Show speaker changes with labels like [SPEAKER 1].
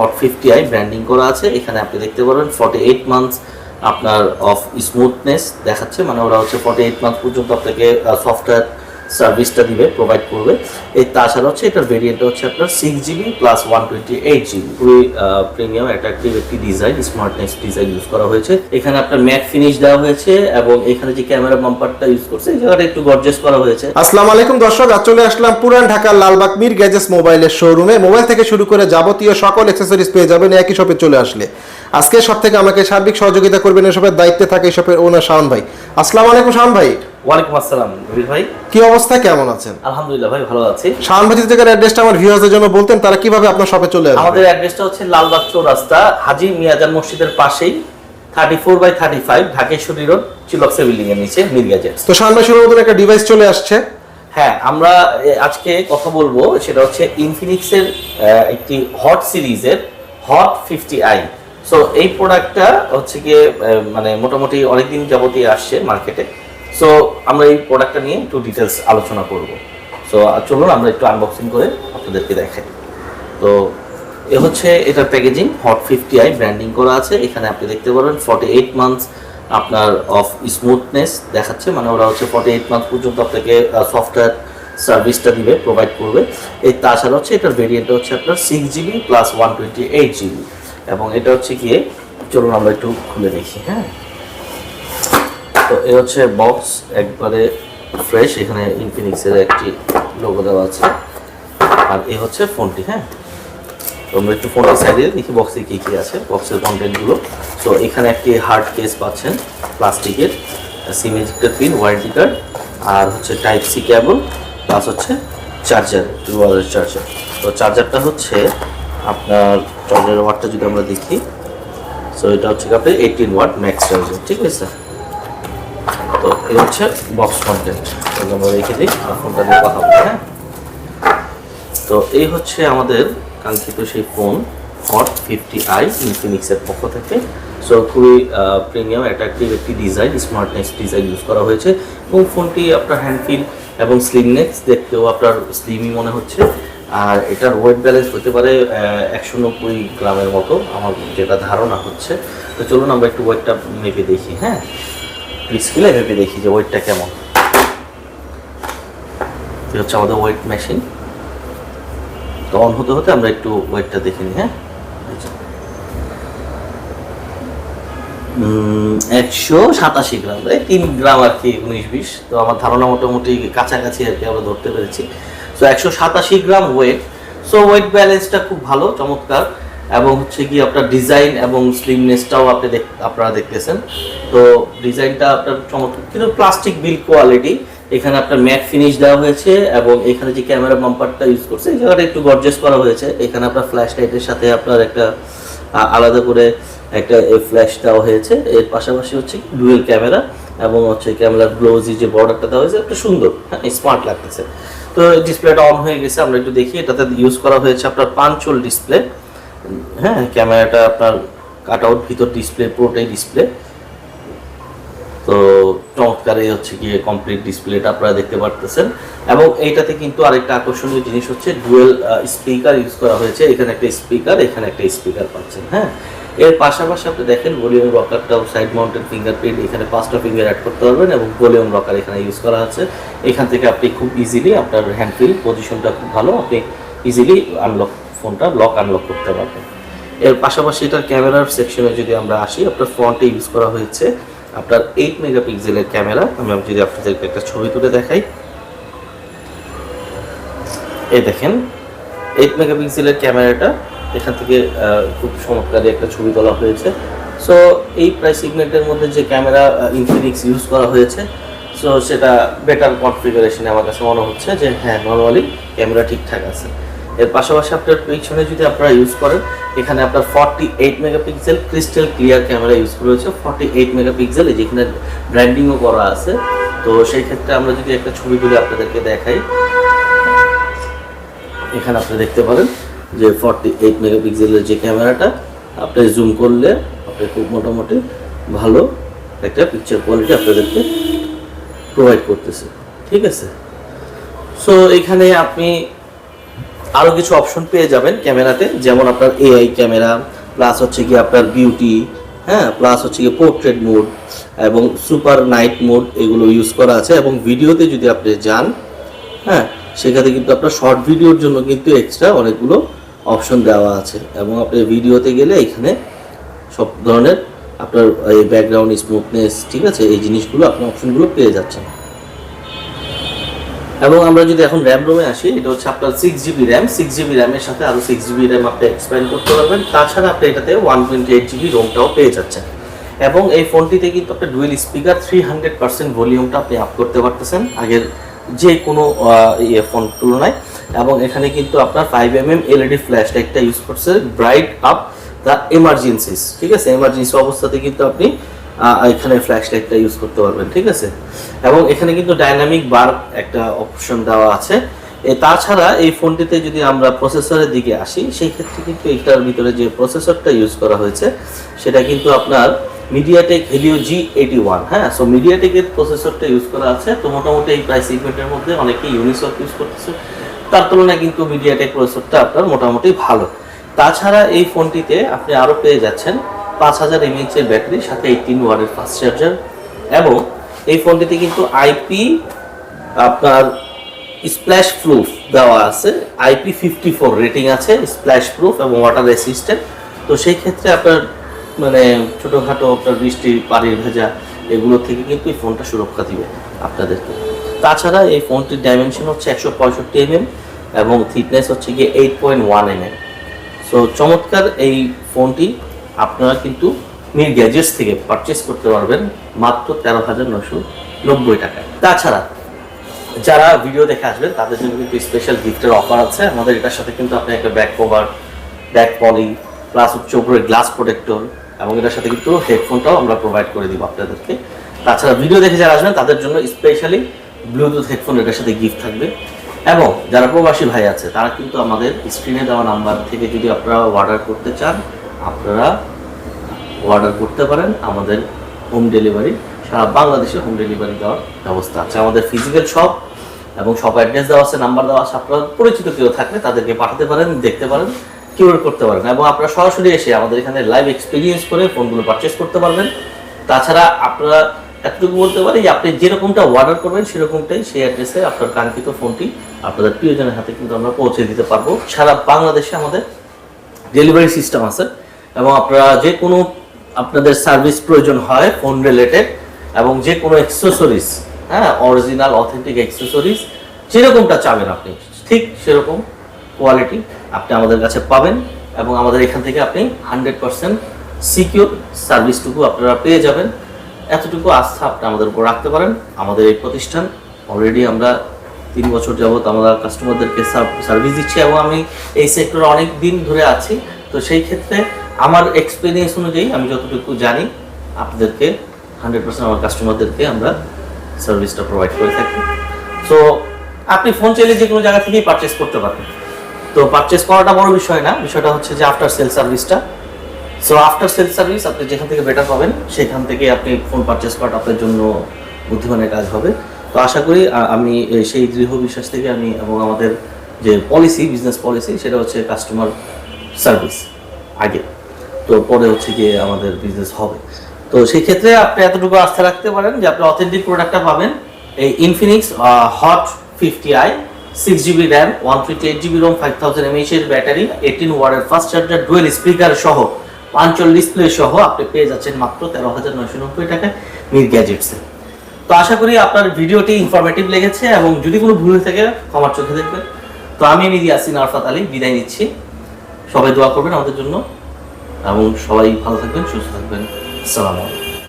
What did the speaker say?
[SPEAKER 1] Hot fifty I branding করা আছে। এখানে আপনি দেখতে পারবেন ফর্টি এইট মান্থস আপনার অফ স্মুথনেস দেখাচ্ছে। মানে ওরা হচ্ছে ফর্টি এইট মান্থ পর্যন্ত আপনাকে সফটওয়্যার সার্ভিসটা দিবে প্রোভাইড করবে। এই তাছাড়া হচ্ছে এটার ভেরিয়েন্ট হচ্ছে আপনার six GB plus one twenty eight GB খুবই প্রিমিয়াম অ্যাট্রাকটিভ একটি ডিজাইন স্মার্টনেস ডিজাইন ইউজ করা হয়েছে। এখানে আপনার ম্যাট ফিনিশ দেওয়া হয়েছে এবং এখানে যে ক্যামেরা বাম্পারটা ইউজ করছে, এই জায়গাটা একটু গর্জেস করা হয়েছে।
[SPEAKER 2] আসসালামু আলাইকুম দর্শক, আজ চলে আসলাম পুরান ঢাকার লালবাগ মির গ্যাজেস মোবাইলের শোরুমে মোবাইল থেকে শুরু করে যাবতীয় সকল অ্যাক্সেসরিজ পেয়ে যাবেন, একই শপে চলে আসলে। আজকে সব থেকে আমাকে সার্বিক সহযোগিতা করবেন এসবের দায়িত্বে থাকে এসবের ওনার শাওন ভাই। আসসালামু আলাইকুম শাওন ভাই।
[SPEAKER 1] ওয়ালাইকুম আসসালাম রবির ভাই।
[SPEAKER 2] কি অবস্থা কেমন আছেন?
[SPEAKER 1] আলহামদুলিল্লাহ ভাই ভালো আছি।
[SPEAKER 2] ভাই যদি অ্যাড্রেসটা আমার ভিউয়ারদের জন্য বলতেন তারা কীভাবে আপনার শপে চলে আসবে?
[SPEAKER 1] আমাদের অ্যাড্রেসটা হচ্ছে লালবাগ চৌরাস্তা হাজি মিয়াজান মসজিদের পাশেই thirty four by thirty five Dhakeshwari road চিলক্সে building এর নিচে মিরগাজের
[SPEAKER 2] তো ভাই শুরু মতন একটা ডিভাইস চলে আসছে।
[SPEAKER 1] হ্যাঁ আমরা আজকে কথা বলব সেটা হচ্ছে ইনফিনিক্সের একটি হট সিরিজের হট ফিফটি আই সো এই প্রোডাক্টটা হচ্ছে গিয়ে মানে মোটামুটি অনেকদিন যাবতীয় আসছে মার্কেটে সো আমরা এই প্রোডাক্টটা নিয়ে একটু ডিটেলস আলোচনা করব। সো চলুন আমরা একটু আনবক্সিং করে আপনাদেরকে দেখাই। তো, এ হচ্ছে এটার packaging Hot fifty i branding করা আছে। এখানে আপনি দেখতে পারবেন ফর্টি এইট মান্থস আপনার অফ স্মুথনেস দেখাচ্ছে। মানে ওরা হচ্ছে ফর্টি এইট মান্থ পর্যন্ত আপনাকে সফটওয়্যার সার্ভিসটা দিবে প্রোভাইড করবে। এই তাছাড়া হচ্ছে এটার ভেরিয়েন্টটা হচ্ছে আপনার six GB plus one twenty eight GB এবং এটা হচ্ছে গিয়ে, চলুন আমরা একটু খুলে দেখি হ্যাঁ? তো এ হচ্ছে বক্স একবারে ফ্রেশ এখানে ইনফিনিক্সের একটি লোগো দেওয়া আছে। আর এ হচ্ছে ফোনটি হ্যাঁ? তো আমরা একটু ফোনটা সাইডে দেখি বক্সে কী কী আছে বক্সের কন্টেন্টগুলো তো এখানে একটি হার্ড কেস পাচ্ছেন প্লাস্টিকের SIM ejector pin warranty card আর হচ্ছে টাইপ সি কেবল প্লাস হচ্ছে চার্জার টু ওয়ারের চার্জার তো চার্জারটা হচ্ছে আপনার চার্জারের ওয়াটটা যদি আমরা দেখি সো এটা হচ্ছে আপনার এইটিন ওয়াট ম্যাক্স চার্জার ঠিক আছে? তো এই হচ্ছে বক্স কন্টেন্ট আমরা রেখে দিই ফোনটা নিয়ে কথা হ্যাঁ? তো এই হচ্ছে আমাদের কাঙ্ক্ষিত সেই ফোন হট ফিফটি আই ইনফিনিক্সের পক্ষ থেকে। সো খুবই প্রিমিয়াম অ্যাট্রাকটিভ একটি ডিজাইন স্মার্টনেস ডিজাইন ইউজ করা হয়েছে। এবং ফোনটি আপনার হ্যান্ডফিল এবং স্লিমনেস দেখতেও আপনার স্লিমই মনে হচ্ছে। আর এটার ওয়েট ব্যালেন্স হতে পারে একশো নব্বই গ্রামের মতো, আমার যেটা ধারণা হচ্ছে। তো চলুন আমরা একটু ওয়েটটা মেপে দেখি হ্যাঁ? স্কেলে মেপে দেখি যে ওয়েটটা কেমন? এই হচ্ছে আমাদের ওয়েট মেশিন তো অন হতে হতে আমরা একটু ওয়েটটা দেখে নিই হ্যাঁ? একশো সাতাশি গ্রাম। এই তিন গ্রাম আর কি উনিশ বিশ তো আমার ধারণা মোটামুটি কাছাকাছি আর কি আমরা ধরতে পেরেছি। সো একশো সাতাশি গ্রাম ওয়েট সো ওয়েট ব্যালেন্সটা খুব ভালো, চমৎকার। এবং হচ্ছে কি, আপনার ডিজাইন এবং স্লিমনেসটাও আপনি আপনারা দেখতেছেন। তো ডিজাইনটা আপনার চমৎকার। কিন্তু প্লাস্টিক বিল কোয়ালিটি এখানে আপনার ম্যাট ফিনিশ দেওয়া হয়েছে এবং এখানে যে ক্যামেরা বাম্পারটা ইউজ করছে, এই জায়গাটা একটু গর্জেস করা হয়েছে। এখানে আপনার ফ্ল্যাশ লাইটের সাথে আপনার একটা আলাদা করে একটা ফ্ল্যাশ দেওয়া হয়েছে। এর পাশাপাশি হচ্ছে ডুয়েল ক্যামেরা এবং হচ্ছে ক্যামেরার গ্লোজি যে বর্ডারটা দেওয়া হয়েছে, একটা সুন্দর হ্যাঁ স্মার্ট লাগতেছে। তো ডিসপ্লেটা অন হয়ে গেছে, আমরা একটু দেখি। এটাতে ইউজ করা হয়েছে আপনার পাঞ্চল ডিসপ্লে হ্যাঁ ক্যামেরাটা আপনার কাট আউট ভিতর ডিসপ্লে পুরোটাই ডিসপ্লে তো চমৎকার হচ্ছে গিয়ে কমপ্লিট ডিসপ্লেটা আপনারা দেখতে পারতেছেন। এবং এইটাতে কিন্তু আরেকটা আকর্ষণীয় জিনিস হচ্ছে ডুয়েল স্পিকার ইউজ করা হয়েছে। এখানে একটা স্পিকার এখানে একটা স্পিকার পাচ্ছেন হ্যাঁ। এর পাশাপাশি আপনি দেখেন ভলিউম রকারটাও সাইড মাউন্টেড ফিঙ্গারপ্রিন্ট, এখানে পাঁচটা ফিঙ্গার অ্যাড করতে পারবেন এবং ভলিউম রকার এখানে ইউজ করা আছে। এখান থেকে আপনি খুব ইজিলি আপনার হ্যান্ড হ্যান্ডফিল পজিশনটা খুব ভালো, আপনি ইজিলি আনলক ফোনটা লক আনলক করতে পারবেন। এর পাশাপাশি এটার ক্যামেরার সেকশনে যদি আমরা আসি, আপনার ফ্রন্টে ইউজ করা হয়েছে আপনার এইট মেগাপিক্সেলের ক্যামেরা আমি যদি আপনাদেরকে একটা ছবি তুলে দেখাই। এই দেখেন এইট মেগাপিক্সেলের ক্যামেরাটা এখান থেকে খুব চমৎকারী একটা ছবি তোলা হয়েছে। সো এই প্রাইস সিগনেটের মধ্যে যে ক্যামেরা ইনফিনিক্স ইউজ করা হয়েছে সো সেটা বেটার কনফিগারেশনে আমার কাছে মনে হচ্ছে যে হ্যাঁ নর্মালি ক্যামেরা ঠিকঠাক আছে। এর পাশাপাশি আপনার পিছনে যদি আপনারা ইউজ করেন, এখানে আপনার forty eight megapixel crystal clear camera use করা হয়েছে। ফর্টি এইট মেগাপিক্সেল যেখানে ব্র্যান্ডিংও করা আছে। তো সেই ক্ষেত্রে আমরা যদি একটা ছবি তুলে আপনাদেরকে দেখাই। এখানে আপনি দেখতে পারেন। যে ফর্টি এইট মেগাপিক্সেলের যে ক্যামেরাটা, আপনি জুম করলে আপনি খুব মোটামুটি ভালো একটা পিকচার কোয়ালিটি আপনাদেরকে প্রোভাইড করতেছে। ঠিক আছে? সো এখানে আপনি আরও কিছু অপশন পেয়ে যাবেন ক্যামেরাতে, যেমন আপনার এআই ক্যামেরা প্লাস হচ্ছে কি আপনার বিউটি হ্যাঁ প্লাস হচ্ছে কি পোর্ট্রেট মোড এবং সুপার নাইট মোড এগুলো ইউজ করা আছে এবং ভিডিওতে যদি আপনি যান হ্যাঁ সেখানে কিন্তু আপনার শর্ট ভিডিওর জন্য কিন্তু এক্সট্রা অনেকগুলো অপশন দেওয়া আছে এবং আপনি ভিডিওতে গেলে এখানে সব ধরনের আপনার এই ব্যাকগ্রাউন্ড স্মুথনেস ঠিক আছে? এই জিনিসগুলো আপনি অপশনগুলো পেয়ে যাচ্ছেন। এবং আমরা যদি এখন র্যাম রোমে আসি, এটা হচ্ছে আপনার six GB RAM six GB র্যামের সাথে আরও সিক্স জিবি র্যাম আপনি এক্সপ্যান্ড করতে পারবেন। তাছাড়া আপনি এটাতে ওয়ান টোয়েন্টি এইট জিবি রোমটাও পেয়ে যাচ্ছেন। এবং এই ফোনটিতে কিন্তু আপনি dual speaker three hundred percent ভলিউমটা আপনি আপ করতে পারতেছেন। আগের যে কোনো ইয়ে ফোন তুলনায়। এবং এখানে কিন্তু আপনার five M M LED flash লাইটটা ইউজ করছে ব্রাইট আপ দ্য এমার্জেন্সিস ঠিক আছে? এমার্জেন্সি অবস্থাতে কিন্তু আপনি এখানে ফ্ল্যাশ লাইটটা ইউজ করতে পারবেন, ঠিক আছে? এবং এখানে কিন্তু ডাইনামিক বার একটা অপশন দেওয়া আছে। তাছাড়া এই ফোনটিতে যদি আমরা প্রসেসরের দিকে আসি, সেই ক্ষেত্রে কিন্তু এটার ভিতরে যে প্রসেসরটা ইউজ করা হয়েছে, সেটা কিন্তু আপনার MediaTek Helio G eighty one হ্যাঁ সো মিডিয়াটেকের প্রসেসরটা ইউজ করা আছে। তো, মোটামুটি এই প্রাইস সিগমেন্টের মধ্যে অনেকে ইউনিসক ইউজ করতেছে। তার তুলনায় কিন্তু মিডিয়াটেক প্রসেসরটা আপনার মোটামুটি ভালো। তাছাড়া এই ফোনটিতে আপনি আরও পেয়ে যাচ্ছেন পাঁচ হাজার এমএইচ এর ব্যাটারি, সাথে এইটিন ওয়ার্ডের ফাস্ট চার্জার এবং এই ফোনটিতে কিন্তু আইপি আপনার স্প্ল্যাশ প্রুফ দেওয়া আছে। আইপি ফিফটি ফোর রেটিং আছে স্প্ল্যাশ প্রুফ এবং ওয়াটার রেসিস্ট্যান্ট তো সেই ক্ষেত্রে আপনার মানে ছোটোখাটো আপনার বৃষ্টি, পানির ভেজা এগুলো থেকে কিন্তু এই ফোনটা সুরক্ষা দিবে আপনাদেরকে। তাছাড়া এই ফোনটির ডাইমেনশন হচ্ছে একশো পঁয়ষট্টি এমএম এবং থিকনেস হচ্ছে গিয়ে eight point one MM so চমৎকার এই ফোনটি আপনারা কিন্তু মির গ্যাজেটস থেকে পারচেস করতে পারবেন মাত্র তেরো হাজার নশো নব্বই টাকায়। তাছাড়া, যারা ভিডিও দেখে আসবেন, তাদের জন্য কিন্তু স্পেশাল গিফটের অফার আছে। আমাদের এটার সাথে কিন্তু আপনি একটা back cover back poly plus হচ্ছে উপরে গ্লাস প্রোটেক্টর এবং এটার সাথে কিন্তু হেডফোনটাও আমরা প্রোভাইড করে দিব আপনাদেরকে। তাছাড়া ভিডিও দেখে যারা আসবেন, তাদের জন্য স্পেশালি ব্লুটুথ হেডফোন এটার সাথে গিফট থাকবে। এবং যারা প্রবাসী ভাই আছে, তারা কিন্তু আমাদের স্ক্রিনে দেওয়া নাম্বার থেকে যদি আপনারা অর্ডার করতে চান, আপনারা অর্ডার করতে পারেন। আমাদের হোম ডেলিভারি সারা বাংলাদেশে হোম ডেলিভারি দেওয়ার ব্যবস্থা আছে। আমাদের ফিজিক্যাল শপ এবং শপ অ্যাড্রেস দেওয়া আছে নাম্বার দেওয়া আছে। আপনারা পরিচিত কেউ থাকলে তাদেরকে পাঠাতে পারেন, দেখতে পারেন কিউর করতে পারেন। এবং আপনারা সরাসরি এসে আমাদের এখানে লাইভ এক্সপিরিয়েন্স করে ফোনগুলো পারচেস করতে পারবেন। তাছাড়া আপনারা এতটুকু বলতে পারি যে আপনি যেরকমটা অর্ডার করবেন, সেরকমটাই সেই অ্যাড্রেসে আপনার কাঙ্ক্ষিত ফোনটি আপনাদের প্রিয়জনের হাতে কিন্তু আমরা পৌঁছে দিতে পারব। সারা বাংলাদেশে আমাদের ডেলিভারি সিস্টেম আছে এবং আপনারা যে কোনো আপনাদের সার্ভিস প্রয়োজন হয় ফোন রিলেটেড এবং যে কোনো অ্যাক্সেসরিজ হ্যাঁ অরিজিনাল অথেন্টিক অ্যাক্সেসরিজ যেরকমটা চাবেন আপনি, ঠিক সেরকম কোয়ালিটি আপনি আমাদের কাছে পাবেন এবং আমাদের এখান থেকে আপনি হান্ড্রেড পার্সেন্ট সিকিউর সার্ভিসটুকু আপনারা পেয়ে যাবেন। এতটুকু আস্থা আপনি আমাদের উপর রাখতে পারেন। আমাদের এই প্রতিষ্ঠান অলরেডি আমরা তিন বছর যাবত আমরা কাস্টমারদেরকে সার্ভিস দিচ্ছি এবং আমি এই সেক্টরে অনেক দিন ধরে আছি। তো সেই ক্ষেত্রে আমার এক্সপিরিয়েন্স অনুযায়ী আমি যতটুকু জানি, আপনাদেরকে হান্ড্রেড পার্সেন্ট আমার কাস্টমারদেরকে আমরা সার্ভিসটা প্রোভাইড করে থাকি। তো আপনি ফোন চাইলে যে কোনো জায়গা থেকেই পারচেস করতে পারেন। তো পারচেস করাটা বড় বিষয় না, বিষয়টা হচ্ছে যে আফটার সেল সার্ভিসটা সো আফটার সেল সার্ভিস আপনি যেখান থেকে বেটার পাবেন, সেখান থেকে আপনি ফোন পারচেস করাটা আপনার জন্য বুদ্ধিমানের কাজ হবে। তো আশা করি আমি সেই দৃঢ় বিশ্বাস থেকে আমি এবং আমাদের যে পলিসি বিজনেস পলিসি সেটা হচ্ছে কাস্টমার সার্ভিস আগে। তো পরে হচ্ছে গিয়ে আমাদের বিজনেস হবে। তো সেই ক্ষেত্রে আপনি এতটুকু আস্থা রাখতে পারেন যে আপনি অথেন্টিক প্রোডাক্টটা পাবেন। এই Infinix Hot fifty i six GB RAM one fifty eight GB ROM five thousand mAh এর ব্যাটারি এইটিন ওয়ার্ডের ফাস্ট চার্জার ডুয়েল স্পিকার সহ পাঞ্চল ডিসপ্লে সহ আপনি পেয়ে যাচ্ছেন মাত্র তেরো হাজার নয়শো নব্বই টাকায় মির গ্যাজেটসে। তো আশা করি আপনার ভিডিওটি ইনফরমেটিভ লেগেছে এবং যদি কোনো ভুল থাকে ক্ষমার চোখে দেখবেন। তো আমি মিদি আসিন আরফাত আলী, বিদায় নিচ্ছি। সবাই দোয়া করবেন আমাদের জন্য এবং সবাই ভালো থাকবেন, সুস্থ থাকবেন। আসসালামু আলাইকুম।